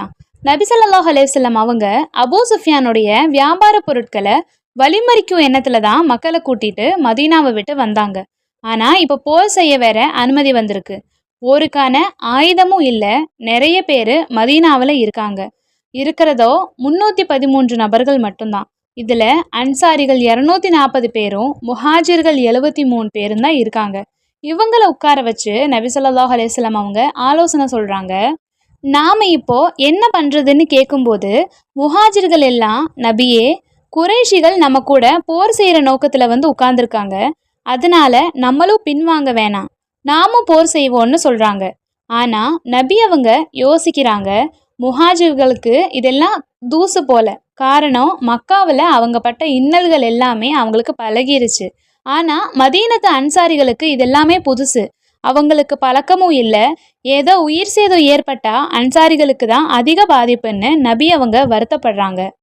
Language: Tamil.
நபி நபிசல்லாஹ் அலைஹி அவங்க அபூ சுஃபியானுடைய வியாபார பொருட்களை வழிமறிக்கும் எண்ணத்துல தான் மக்களை கூட்டிட்டு மதீனாவை விட்டு வந்தாங்க. ஆனா இப்போ போர் செய்ய வேற அனுமதி வந்திருக்கு. போருக்கான ஆயுதமும் இல்லை நிறைய பேர் மதீனாவில் இருக்காங்க. இருக்கிறதோ முன்னூற்றி பதிமூன்று நபர்கள் மட்டும்தான். இதில் அன்சாரிகள் இரநூத்தி நாற்பது பேரும் முஹாஜிர்கள் எழுபத்தி மூணு பேரும் தான் இருக்காங்க. இவங்கள உட்கார வச்சு நபிசல்லாஹ் ஸல்லல்லாஹு அவங்க ஆலோசனை சொல்கிறாங்க நாம் இப்போ என்ன பண்ணுறதுன்னு கேட்கும்போது முஹாஜிர்கள் எல்லாம் நபியே குறைஷிகள் நம்ம கூட போர் செய்கிற நோக்கத்தில் வந்து உட்கார்ந்துருக்காங்க. அதனால நம்மளும் பின்வாங்க வேணாம். நாமும் போர் செய்வோம்னு சொல்கிறாங்க ஆனால் நபி அவங்க யோசிக்கிறாங்க முஹாஜிர்களுக்கு இதெல்லாம் தூசு போல. காரணம் மக்காவில் அவங்க பட்ட இன்னல்கள் எல்லாமே அவங்களுக்கு பழகிருச்சு. ஆனால் மதீனத்து அன்சாரிகளுக்கு இதெல்லாமே புதுசு. அவங்களுக்கு பழக்கமும் இல்லை. ஏதோ உயிர் சேதம் ஏற்பட்டால் அன்சாரிகளுக்கு தான் அதிக பாதிப்புன்னு நபி அவங்க வருத்தப்படுறாங்க.